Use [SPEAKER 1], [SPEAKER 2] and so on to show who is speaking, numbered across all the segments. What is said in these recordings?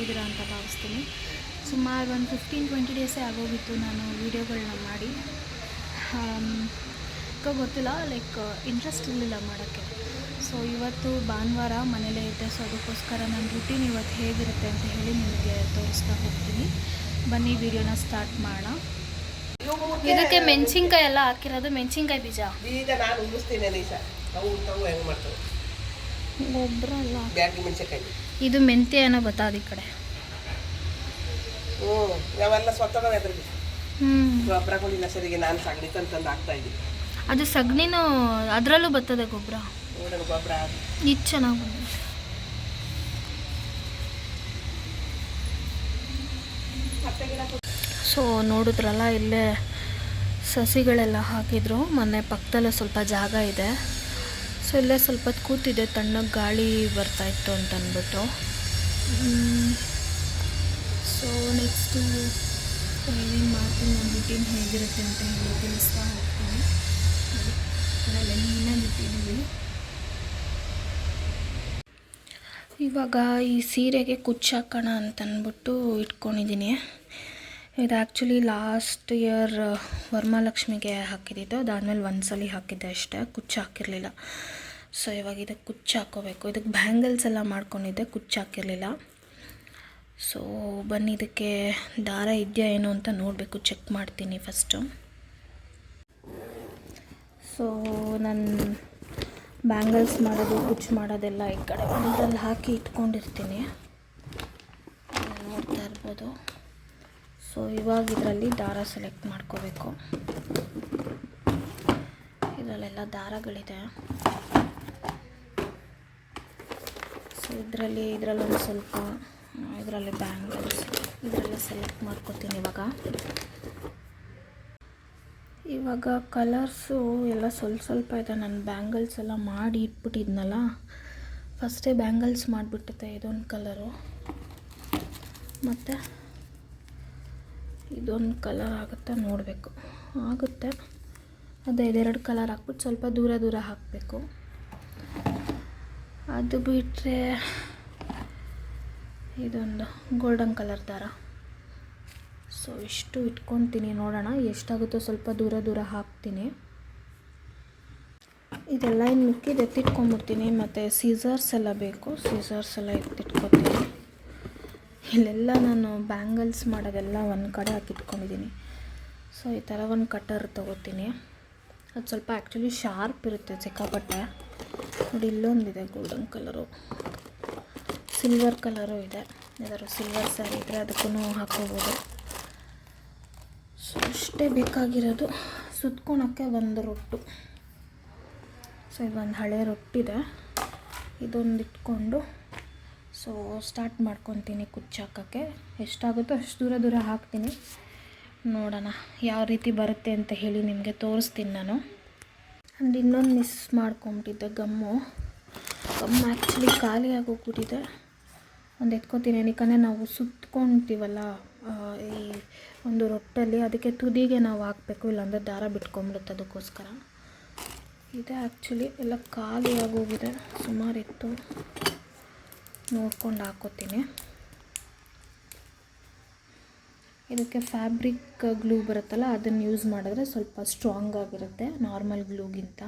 [SPEAKER 1] ಆಗಿದ್ದೀರಾ ಅಂತ ಭಾವಿಸ್ತೀನಿ. ಸುಮಾರು ಒಂದು ಫಿಫ್ಟೀನ್ ಟ್ವೆಂಟಿ ಡೇಸೇ ಆಗೋಗಿತ್ತು ನಾನು ವೀಡಿಯೋಗಳನ್ನ ಮಾಡಿ. ಅಕ್ಕ ಗೊತ್ತಿಲ್ಲ ಲೈಕ್ ಇಂಟ್ರೆಸ್ಟ್ ಇರಲಿಲ್ಲ ಮಾಡೋಕ್ಕೆ. ಸೊ ಇವತ್ತು ಭಾನುವಾರ ಮನೇಲೇ ಇದ್ದೆ. ಸೊ ಅದಕ್ಕೋಸ್ಕರ ನನ್ನ ರುಟೀನ್ ಇವತ್ತು ಹೇಗಿರುತ್ತೆ ಅಂತ ಹೇಳಿ ನಿಮಗೆ ತೋರಿಸ್ತಾ ಹೋಗ್ತೀನಿ. ಬನ್ನಿ ವಿಡಿಯೋನ ಸ್ಟಾರ್ಟ್ ಮಾಡೋಣ. ಇದಕ್ಕೆ ಮೆಣಸಿನ್ಕಾಯಿ ಎಲ್ಲ ಹಾಕಿರೋದು ಮೆಣಸಿನ್ಕಾಯಿ ಬೀಜ?
[SPEAKER 2] ಬೀಜ ನಾನು ಉಳಿಸ್ತೀನಿ
[SPEAKER 1] ಗೊಬ್ಬರ ಎಲ್ಲ
[SPEAKER 2] ಬ್ಯಾಡ್ಗಿ ಮೆಣಸಿನ್ಕಾಯಿ.
[SPEAKER 1] ಇದು ಮೆಂತೆ ಏನೋ ಬತ್ತಾದ ಈ ಕಡೆ.
[SPEAKER 2] ಹ್ಞೂ ನಾವೆಲ್ಲ ಸ್ವತಃ ಎದ್ರಿಗೆ
[SPEAKER 1] ಹ್ಞೂ
[SPEAKER 2] ಗೊಬ್ಬರಗಳಿಲ್ಲ ಸರಿಗೆ ನಾನು ಸಗಣಿ ತಂದು ಹಾಕ್ತಾ ಇದ್ದೀನಿ.
[SPEAKER 1] ಅದು ಸಗಣಿನೂ ಅದರಲ್ಲೂ ಬರ್ತದೆ ಗೊಬ್ಬರ
[SPEAKER 2] ಗೊಬ್ಬರ
[SPEAKER 1] ಇದು ಚೆನ್ನಾಗಿ ಬಂದಿದೆ ಸೊ ನೋಡಿದ್ರಲ್ಲ ಇಲ್ಲೇ ಸಸಿಗಳೆಲ್ಲ ಹಾಕಿದ್ರು. ಮೊನ್ನೆ ಪಕ್ಕದಲ್ಲೇ ಸ್ವಲ್ಪ ಜಾಗ ಇದೆ. ಸೊ ಇಲ್ಲೇ ಸ್ವಲ್ಪ ಕೂತಿದ್ದೆ, ತಣ್ಣಗೆ ಗಾಳಿ ಬರ್ತಾಯಿತ್ತು ಅಂತ ಅಂದ್ಬಿಟ್ಟು. ಸೊ ನೆಕ್ಸ್ಟು ಏನೇನು ಮಾಡ್ತೀನಿ ನನ್ನ ರುಟೀನ್ ಹೇಗಿರುತ್ತೆ ಅಂತ ಹೇಳಿ ತಿಳಿಸ್ತಾ ಹೋಗ್ತೀನಿ. ಅದರಲ್ಲೇ ನೀನಾಗಿ ಇಟ್ಟಿದ್ದೀವಿ ಇವಾಗ ಈ ಸೀರೆಗೆ ಕುಚ್ಚಾಕೋಣ ಅಂತಂದ್ಬಿಟ್ಟು ಇಟ್ಕೊಂಡಿದ್ದೀನಿ. ಇದು ಆ್ಯಕ್ಚುಲಿ ಲಾಸ್ಟ್ ಇಯರ್ ವರಮಹಾಲಕ್ಷ್ಮಿಗೆ ಹಾಕಿದ್ದಿದ್ದು ಅದಾದಮೇಲೆ ಒಂದ್ಸಲಿ ಹಾಕಿದ್ದೆ ಅಷ್ಟೇ. ಕುಚ್ಚು ಹಾಕಿರಲಿಲ್ಲ. ಸೊ ಇವಾಗ ಇದಕ್ಕೆ ಕುಚ್ಚು ಹಾಕೋಬೇಕು. ಇದಕ್ಕೆ ಬ್ಯಾಂಗಲ್ಸ್ ಎಲ್ಲ ಮಾಡ್ಕೊಂಡಿದ್ದೆ. ಕುಚ್ಚು ಹಾಕಿರಲಿಲ್ಲ. ಸೊ ಬನ್ನಿ, ಇದಕ್ಕೆ ದಾರ ಇದೆಯಾ ಏನು ಅಂತ ನೋಡಬೇಕು. ಚೆಕ್ ಮಾಡ್ತೀನಿ ಫಸ್ಟು ಸೊ ನನ್ನ ಬ್ಯಾಂಗಲ್ಸ್ ಮಾಡೋದು, ಕುಚ್ಚು ಮಾಡೋದೆಲ್ಲ ಈ ಕಡೆ ಒಂದರಲ್ಲಿ ಹಾಕಿ ಇಟ್ಕೊಂಡಿರ್ತೀನಿ. ನೋಡ್ತಾ ಇರ್ಬೋದು. ಸೊ ಇವಾಗ ಇದರಲ್ಲಿ ದಾರ ಸೆಲೆಕ್ಟ್ ಮಾಡ್ಕೋಬೇಕು. ಇದರಲ್ಲೆಲ್ಲ ದಾರಗಳಿದೆ. ಸೊ ಇದರಲ್ಲಿ, ಇದರಲ್ಲೊಂದು ಸ್ವಲ್ಪ, ಇದರಲ್ಲಿ ಬ್ಯಾಂಗಲ್ಸ್ ಇದರೆಲ್ಲ ಸೆಲೆಕ್ಟ್ ಮಾಡ್ಕೋತೀನಿ ಇವಾಗ. ಇವಾಗ ಕಲರ್ಸು ಎಲ್ಲ ಸ್ವಲ್ಪ ಸ್ವಲ್ಪ ಇದೆ. ನಾನು ಬ್ಯಾಂಗಲ್ಸ್ ಎಲ್ಲ ಮಾಡಿ ಇಟ್ಬಿಟ್ಟಿದ್ನಲ್ಲ ಫಸ್ಟೇ ಬ್ಯಾಂಗಲ್ಸ್ ಮಾಡಿಬಿಟ್ಟಿದ್ದೆ ಇದೊಂದು ಕಲರು ಮತ್ತು ಇದೊಂದು ಕಲರ್ ಆಗುತ್ತಾ ನೋಡಬೇಕು. ಆಗುತ್ತೆ. ಅದೇ ಇದೆರಡು ಕಲರ್ ಹಾಕ್ಬಿಟ್ಟು ಸ್ವಲ್ಪ ದೂರ ದೂರ ಹಾಕಬೇಕು. ಅದು ಬಿಟ್ಟರೆ ಇದೊಂದು ಗೋಲ್ಡನ್ ಕಲರ್ ದಾರ ಸೊ ಇಷ್ಟು ಇಟ್ಕೊತೀನಿ ನೋಡೋಣ. ಎಷ್ಟಾಗುತ್ತೋ ಸ್ವಲ್ಪ ದೂರ ದೂರ ಹಾಕ್ತೀನಿ. ಇದೆಲ್ಲ ಇನ್ನು ಮಿಕ್ಕಿದ್ದು ಎತ್ತಿಟ್ಕೊಂಬಿಡ್ತೀನಿ ಮತ್ತು ಸೀಸರ್ಸ್ ಎಲ್ಲ ಬೇಕು. ಸೀಸರ್ಸ್ ಎಲ್ಲ ಎತ್ತಿಟ್ಕೊತೀನಿ ಇಲ್ಲೆಲ್ಲ ನಾನು ಬ್ಯಾಂಗಲ್ಸ್ ಮಾಡೋದೆಲ್ಲ ಒಂದು ಕಡೆ ಹಾಕಿಟ್ಕೊಂಡಿದ್ದೀನಿ ಸೊ ಈ ಥರ ಒಂದು ಕಟರ್ ತೊಗೋತೀನಿ. ಅದು ಸ್ವಲ್ಪ ಆ್ಯಕ್ಚುಲಿ ಶಾರ್ಪ್ ಇರುತ್ತೆ ಸಿಕ್ಕಾಪಟ್ಟೆ. ನೋಡಿ, ಇಲ್ಲೊಂದಿದೆ ಗೋಲ್ಡನ್ ಕಲರು ಸಿಲ್ವರ್ ಕಲರು ಇದೆ. ಯಾವ್ದಾದ್ರು ಸಿಲ್ವರ್ ಸ್ಯಾರಿ ಇದ್ದರೆ ಅದಕ್ಕೂ ಹಾಕೋಬೋದು ಸೊ ಅಷ್ಟೇ ಬೇಕಾಗಿರೋದು. ಸುತ್ಕೊಳಕ್ಕೆ ಒಂದು ರೊಟ್ಟು. ಸೊ ಇದೊಂದು ಹಳೆ ರೊಟ್ಟಿದೆ. ಇದೊಂದು ಇಟ್ಕೊಂಡು ಸೊ ಸ್ಟಾರ್ಟ್ ಮಾಡ್ಕೊತೀನಿ ಕುಚ್ಚು ಹಾಕೋಕ್ಕೆ. ಎಷ್ಟಾಗುತ್ತೋ ಅಷ್ಟು ದೂರ ದೂರ ಹಾಕ್ತೀನಿ. ನೋಡೋಣ ಯಾವ ರೀತಿ ಬರುತ್ತೆ ಅಂತ ಹೇಳಿ ನಿಮಗೆ ತೋರಿಸ್ತೀನಿ ನಾನು. ಆ್ಯಂಡ್ ಇನ್ನೊಂದು ಮಿಸ್ ಮಾಡ್ಕೊಂಬಿಟ್ಟಿದ್ದೆ ಗಮ್ಮು. ಗಮ್ಮು ಆ್ಯಕ್ಚುಲಿ ಖಾಲಿ ಆಗೋಗ್ಬಿಟ್ಟಿದೆ. ಒಂದು ಎತ್ಕೊತೀನಿ. ಏನಕ್ಕೆ ನಾವು ಸುತ್ಕೊಳ್ತೀವಲ್ಲ ಈ ಒಂದು ರೊಟ್ಟಲ್ಲಿ ಅದಕ್ಕೆ ತುದಿಗೆ ನಾವು ಹಾಕಬೇಕು, ಇಲ್ಲಾಂದರೆ ದಾರ ಬಿಟ್ಕೊಂಬಿಡುತ್ತೆ ಅದಕ್ಕೋಸ್ಕರ. ಇದೆ ಆ್ಯಕ್ಚುಲಿ ಎಲ್ಲ ಖಾಲಿ ಆಗೋಗಿದೆ. ಸುಮಾರು ಇತ್ತು ನೋಡ್ಕೊಂಡು ಹಾಕೋತೀನಿ. ಇದಕ್ಕೆ ಫ್ಯಾಬ್ರಿಕ್ ಗ್ಲೂ ಬರುತ್ತಲ್ಲ, ಅದನ್ನು ಯೂಸ್ ಮಾಡಿದ್ರೆ ಸ್ವಲ್ಪ ಸ್ಟ್ರಾಂಗ್ ಆಗಿರುತ್ತೆ ನಾರ್ಮಲ್ ಗ್ಲೂಗಿಂತ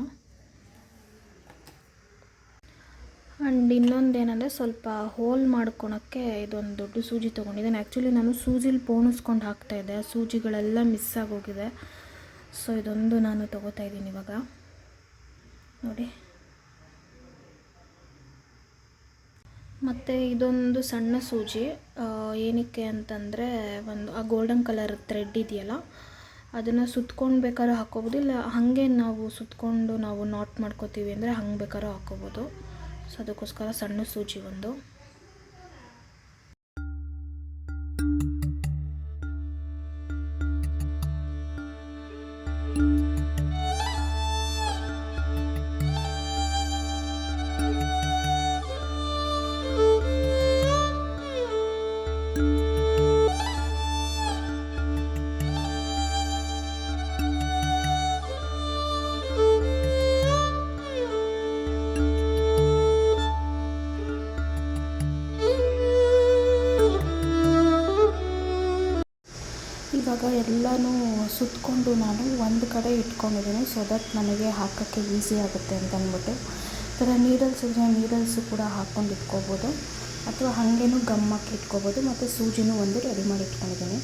[SPEAKER 1] ಆ್ಯಂಡ್ ಇನ್ನೊಂದು ಏನಂದರೆ ಸ್ವಲ್ಪ ಹೋಲ್ ಮಾಡ್ಕೊಳಕ್ಕೆ ಇದೊಂದು ದೊಡ್ಡ ಸೂಜಿ ತೊಗೊಂಡಿದ್ದೇನೆ. ಆ್ಯಕ್ಚುಲಿ ನಾನು ಸೂಜಿಲಿ ಪೋಣಿಸ್ಕೊಂಡು ಹಾಕ್ತಾಯಿದ್ದೆ ಸೂಜಿಗಳೆಲ್ಲ ಮಿಸ್ ಆಗೋಗಿದೆ. ಸೊ ಇದೊಂದು ನಾನು ತೊಗೋತಾ ಇದ್ದೀನಿ ಇವಾಗ. ನೋಡಿ. ಮತ್ತು ಇದೊಂದು ಸಣ್ಣ ಸೂಜಿ ಏನಕ್ಕೆ ಅಂತಂದರೆ ಒಂದು, ಆ ಗೋಲ್ಡನ್ ಕಲರ್ ಥ್ರೆಡ್ ಇದೆಯಲ್ಲ, ಅದನ್ನು ಸುತ್ಕೊಂಡು ಬೇಕಾದ್ರೂ ಹಾಕ್ಕೋಬೋದು, ಇಲ್ಲ ಹಾಗೆ ನಾವು ಸುತ್ಕೊಂಡು ನಾವು ನಾಟ್ ಮಾಡ್ಕೋತೀವಿ ಅಂದರೆ ಹಂಗೆ ಬೇಕಾದ್ರೂ ಹಾಕ್ಕೋಬೋದು. ಸೊ ಅದಕ್ಕೋಸ್ಕರ ಸಣ್ಣ ಸೂಜಿ ಒಂದು. ಇವಾಗ ಎಲ್ಲನೂ ಸುತ್ತಕೊಂಡು ನಾನು ಒಂದು ಕಡೆ ಇಟ್ಕೊಂಡಿದ್ದೀನಿ ಸೊ ದಟ್ ನನಗೆ ಹಾಕೋಕ್ಕೆ ಈಸಿ ಆಗುತ್ತೆ ಅಂತ ಅಂದ್ಬಿಟ್ಟು ಥರ ನೀಡಲ್ಸ್ ಇದ್ದರೆ ನೀಡಲ್ಸು ಕೂಡ ಹಾಕ್ಕೊಂಡು ಇಟ್ಕೋಬೋದು. ಅಥವಾ ಹಾಗೇನೂ ಗಮ್ಮಕ್ಕೆ ಇಟ್ಕೋಬೋದು. ಮತ್ತು ಸೂಜಿನೂ ಒಂದು ರೆಡಿ ಮಾಡಿ ಇಟ್ಕೊಂಡಿದ್ದೀನಿ.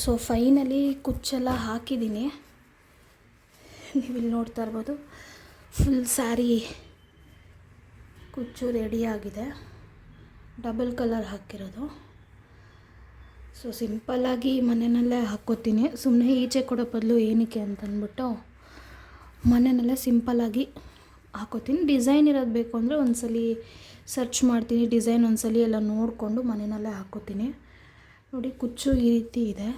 [SPEAKER 1] ಸೊ ಫೈನಲಿ ಕುಚ್ಚೆಲ್ಲ ಹಾಕಿದ್ದೀನಿ. ನೀವಿಲ್ಲಿ ನೋಡ್ತಾ ಇರ್ಬೋದು ಫುಲ್ ಸ್ಯಾರಿ ಕುಚ್ಚು ರೆಡಿಯಾಗಿದೆ ಡಬಲ್ ಕಲರ್ ಹಾಕಿರೋದು. ಸೊ ಸಿಂಪಲ್ಲಾಗಿ ಮನೆಯಲ್ಲೇ ಹಾಕ್ಕೋತೀನಿ. ಸುಮ್ಮನೆ ಈಚೆ ಕೊಡೋ ಬದಲು ಏನಕ್ಕೆ ಅಂತ ಅಂದ್ಬಿಟ್ಟು ಮನೆಯಲ್ಲೇ ಸಿಂಪಲ್ಲಾಗಿ ಹಾಕೋತೀನಿ ಡಿಸೈನ್ ಇರೋದು ಬೇಕು ಅಂದರೆ ಒಂದ್ಸಲಿ ಸರ್ಚ್ ಮಾಡ್ತೀನಿ. ಡಿಸೈನ್ ಒಂದ್ಸಲಿ ಎಲ್ಲ ನೋಡಿಕೊಂಡು ಮನೆಯಲ್ಲೇ ಹಾಕ್ಕೋತೀನಿ. ನೋಡಿ, ಕುಚ್ಚು ಈ ರೀತಿ ಇದೆ.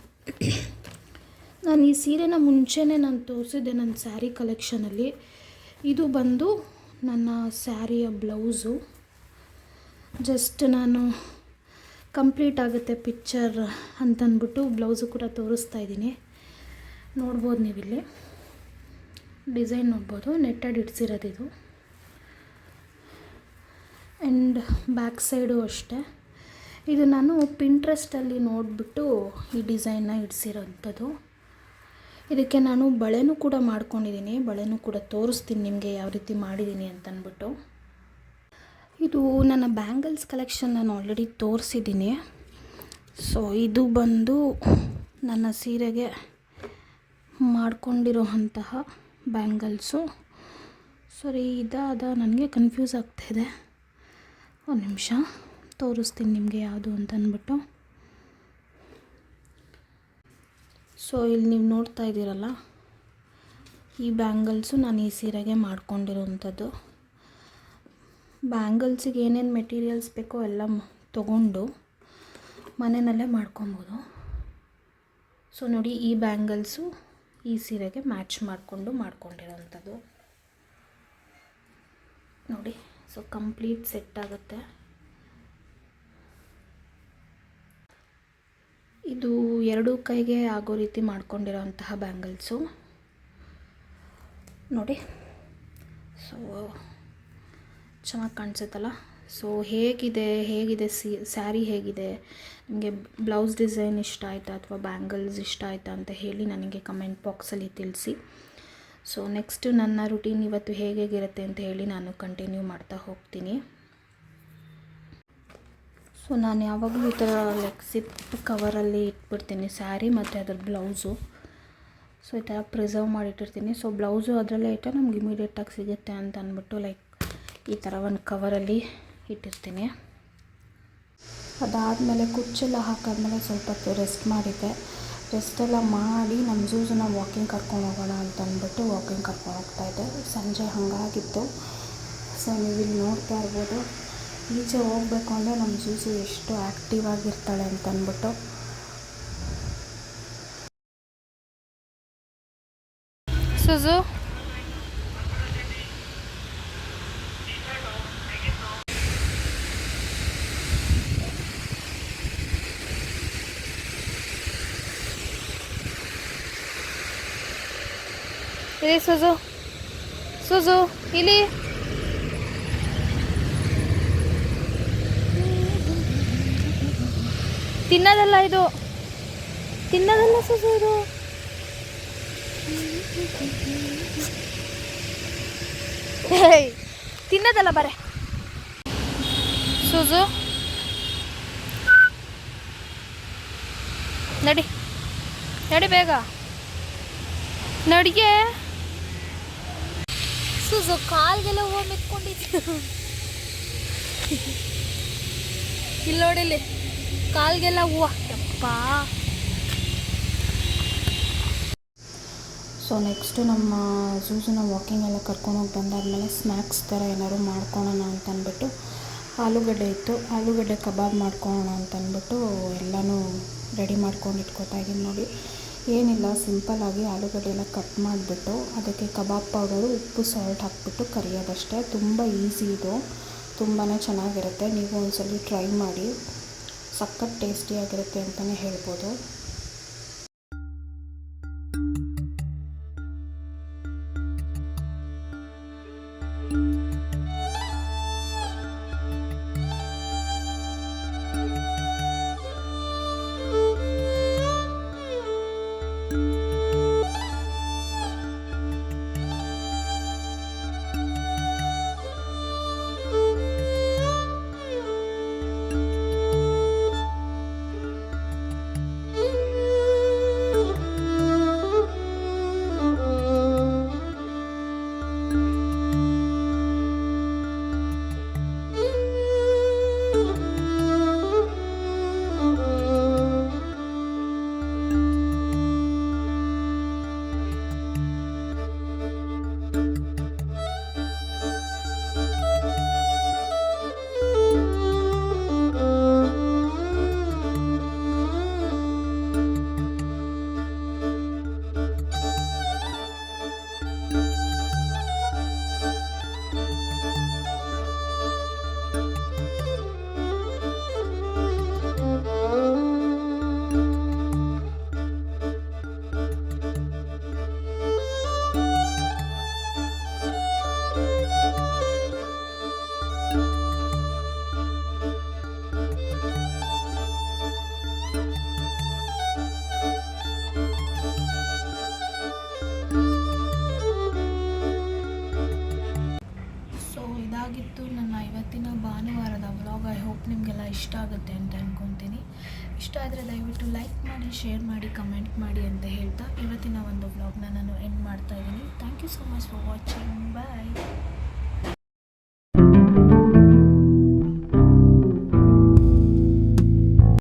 [SPEAKER 1] ನಾನು ಈ ಸೀರೆನ ಮುಂಚೆನೇ ನಾನು ತೋರಿಸಿದ್ದೆ ನನ್ನ ಸ್ಯಾರಿ ಕಲೆಕ್ಷನಲ್ಲಿ ಇದು ಬಂದು ನನ್ನ ಸ್ಯಾರಿಯ ಬ್ಲೌಸು. ಜಸ್ಟ್ ನಾನು ಕಂಪ್ಲೀಟ್ ಆಗುತ್ತೆ ಪಿಕ್ಚರ್ ಅಂತಂದ್ಬಿಟ್ಟು ಬ್ಲೌಸು ಕೂಡ ತೋರಿಸ್ತಾ ಇದ್ದೀನಿ. ನೋಡ್ಬೋದು ನೀವಿಲ್ಲಿ. ಡಿಸೈನ್ ನೋಡ್ಬೋದು ನೆಟ್ಟೆಡ್ ಇಡ್ಸಿರೋದು ಇದು. ಆ್ಯಂಡ್ ಬ್ಯಾಕ್ ಸೈಡು ಅಷ್ಟೇ. ಇದು ನಾನು ಪಿಂಟ್ರೆಸ್ಟಲ್ಲಿ ನೋಡಿಬಿಟ್ಟು ಈ ಡಿಸೈನ್ನ ಇಡಿಸಿರೋಂಥದ್ದು. ಇದಕ್ಕೆ ನಾನು ಬಳೆನೂ ಕೂಡ ಮಾಡ್ಕೊಂಡಿದ್ದೀನಿ. ಬಳೆನೂ ಕೂಡ ತೋರಿಸ್ತೀನಿ ನಿಮಗೆ ಯಾವ ರೀತಿ ಮಾಡಿದ್ದೀನಿ ಅಂತ ಅಂದ್ಬಿಟ್ಟು ಇದು ನನ್ನ ಬ್ಯಾಂಗಲ್ಸ್ ಕಲೆಕ್ಷನ್ ನಾನು ಆಲ್ರೆಡಿ ತೋರಿಸಿದ್ದೀನಿ. ಸೊ ಇದು ಬಂದು ನನ್ನ ಸೀರೆಗೆ ಮಾಡ್ಕೊಂಡಿರೋಂತಹ ಬ್ಯಾಂಗಲ್ಸು ಸರಿ ಇದಾದ, ನನಗೆ ಕನ್ಫ್ಯೂಸ್ ಆಗ್ತಾಯಿದೆ ಒಂದು ನಿಮಿಷ. ತೋರಿಸ್ತೀನಿ ನಿಮಗೆ ಯಾವುದು ಅಂತ ಅಂದ್ಬಿಟ್ಟು ಸೊ ಇಲ್ಲಿ ನೀವು ನೋಡ್ತಾ ಇದ್ದೀರಲ್ಲ, ಈ ಬ್ಯಾಂಗಲ್ಸು ನಾನು ಈ ಸೀರೆಗೆ ಮಾಡ್ಕೊಂಡಿರೋವಂಥದ್ದು ಬ್ಯಾಂಗಲ್ಸಿಗೆ ಏನೇನು ಮೆಟೀರಿಯಲ್ಸ್ ಬೇಕೋ ಎಲ್ಲ ತೊಗೊಂಡು ಮನೆಯಲ್ಲೇ ಮಾಡ್ಕೊಬೋದು. ಸೊ ನೋಡಿ ಈ ಬ್ಯಾಂಗಲ್ಸು ಈ ಸೀರೆಗೆ ಮ್ಯಾಚ್ ಮಾಡಿಕೊಂಡು ಮಾಡ್ಕೊಂಡಿರೋವಂಥದ್ದು ನೋಡಿ ಸೊ ಕಂಪ್ಲೀಟ್ ಸೆಟ್ ಆಗುತ್ತೆ. ಇದು ಎರಡೂ ಕೈಗೆ ಆಗೋ ರೀತಿ ಮಾಡ್ಕೊಂಡಿರೋಂತಹ ಬ್ಯಾಂಗಲ್ಸು. ನೋಡಿ. ಸೊ ಚೆನ್ನಾಗಿ ಕಾಣಿಸುತ್ತಲ್ಲ ಸೊ ಹೇಗಿದೆ ಹೇಗಿದೆ ಸಿ, ಸ್ಯಾರಿ ಹೇಗಿದೆ? ನಿಮಗೆ ಬ್ಲೌಸ್ ಡಿಸೈನ್ ಇಷ್ಟ ಆಯಿತಾ ಅಥವಾ ಬ್ಯಾಂಗಲ್ಸ್ ಇಷ್ಟ ಆಯಿತಾ ಅಂತ ಹೇಳಿ ನನಗೆ ಕಮೆಂಟ್ ಬಾಕ್ಸಲ್ಲಿ ತಿಳಿಸಿ. ಸೊ ನೆಕ್ಸ್ಟ್ ನನ್ನ ರುಟೀನ್ ಇವತ್ತು ಹೇಗೆ ಹೇಗಿರುತ್ತೆ ಅಂತ ಹೇಳಿ ನಾನು ಕಂಟಿನ್ಯೂ ಮಾಡ್ತಾ ಹೋಗ್ತೀನಿ. ಸೊ ನಾನು ಯಾವಾಗಲೂ ಈ ಥರ ಲೈಕ್ ಸಿಪ್ ಕವರಲ್ಲಿ ಇಟ್ಬಿಡ್ತೀನಿ ಸ್ಯಾರಿ ಮತ್ತು ಅದ್ರ ಬ್ಲೌಸು ಸೊ ಈ ಥರ ಪ್ರಿಸರ್ವ್ ಮಾಡಿಟ್ಟಿರ್ತೀನಿ. ಸೊ ಬ್ಲೌಸು ಅದರಲ್ಲೇ ಇಟ್ಟರೆ ನಮ್ಗೆ ಇಮಿಡಿಯೇಟಾಗಿ ಸಿಗುತ್ತೆ ಅಂತ ಅಂದ್ಬಿಟ್ಟು ಲೈಕ್ ಈ ಥರ ಒಂದು ಕವರಲ್ಲಿ ಇಟ್ಟಿರ್ತೀನಿ. ಅದಾದಮೇಲೆ ಕುಚ್ಚೆಲ್ಲ ಹಾಕಾದ್ಮೇಲೆ ಸ್ವಲ್ಪ ರೆಸ್ಟ್ ಮಾಡಿದ್ದೆ. ರೆಸ್ಟೆಲ್ಲ ಮಾಡಿ ನಮ್ಮ ಝೂಸನ್ನ ವಾಕಿಂಗ್ ಕರ್ಕೊಂಡು ಹೋಗೋಣ ಅಂತ ಅಂದ್ಬಿಟ್ಟು ವಾಕಿಂಗ್ ಕರ್ಕೊಂಡು ಹೋಗ್ತಾಯಿದ್ದೆ ಸಂಜೆ ಹಾಗಾಗಿತ್ತು. ಸೊ ನೀವು ಇಲ್ಲಿ ನೋಡ್ತಾ ಇರ್ಬೋದು. ಈಚೆ ಹೋಗಬೇಕು ಅಂದರೆ ನಮ್ಮ ಜೂಸು ಎಷ್ಟು ಆ್ಯಕ್ಟಿವ್ ಆಗಿರ್ತಾಳೆ ಅಂತಂದ್ಬಿಟ್ಟು ಸುಜು ಇಲ್ಲಿ ಸುಜು ಸುಜು ಇಲ್ಲಿ. ತಿನ್ನೋದಲ್ಲ ಇದು. ತಿನ್ನೋದಲ್ಲ ಸುಜು ಇದು. ತಿನ್ನೋದಲ್ಲ ಬರೆ. ಸುಜು ನಡಿ. ನಡಿ ಬೇಗ. ನಡಿಗೆ. ಸುಜು ಕಾಲ್ಗೆಲ್ಲ ಹೋಗಿ ಮೆತ್ಕೊಂಡಿದ್ದು. ಇಲ್ಲಿ ನೋಡಿಲ್ಲಿ. ಕಾಲ್ಗೆಲ್ಲ ಹೂವ ಯಪ್ಪ ಸೊ ನೆಕ್ಸ್ಟು ನಮ್ಮ ಜೂಜುನ ವಾಕಿಂಗ್ ಎಲ್ಲ ಕರ್ಕೊಂಡೋಗಿ ಬಂದಾದಮೇಲೆ ಸ್ನ್ಯಾಕ್ಸ್ ಥರ ಏನಾದ್ರು ಮಾಡ್ಕೊಳೋಣ ಅಂತ ಅಂದ್ಬಿಟ್ಟು ಆಲೂಗಡ್ಡೆ ಇತ್ತು. ಆಲೂಗಡ್ಡೆ ಕಬಾಬ್ ಮಾಡ್ಕೊಳೋಣ ಅಂತಂದ್ಬಿಟ್ಟು ಎಲ್ಲನೂ ರೆಡಿ ಮಾಡ್ಕೊಂಡು ಇಟ್ಕೊತಾ ಇದ್ದೀನಿ ನೋಡಿ. ಏನಿಲ್ಲ ಸಿಂಪಲ್ಲಾಗಿ ಆಲೂಗಡ್ಡೆ ಎಲ್ಲ ಕಟ್ ಮಾಡಿಬಿಟ್ಟು ಅದಕ್ಕೆ ಕಬಾಬ್ ಪೌಡರು ಉಪ್ಪು ಸಾಲ್ಟ್ ಹಾಕ್ಬಿಟ್ಟು ಕರಿಯೋದಷ್ಟೇ. ತುಂಬ ಈಸಿ ಇದು. ತುಂಬಾ ಚೆನ್ನಾಗಿರುತ್ತೆ. ನೀವು ಒಂದ್ಸಲ ಟ್ರೈ ಮಾಡಿ. ಸಖತ್ ಟೇಸ್ಟಿಯಾಗಿರುತ್ತೆ ಅಂತಲೇ ಹೇಳ್ಬೋದು.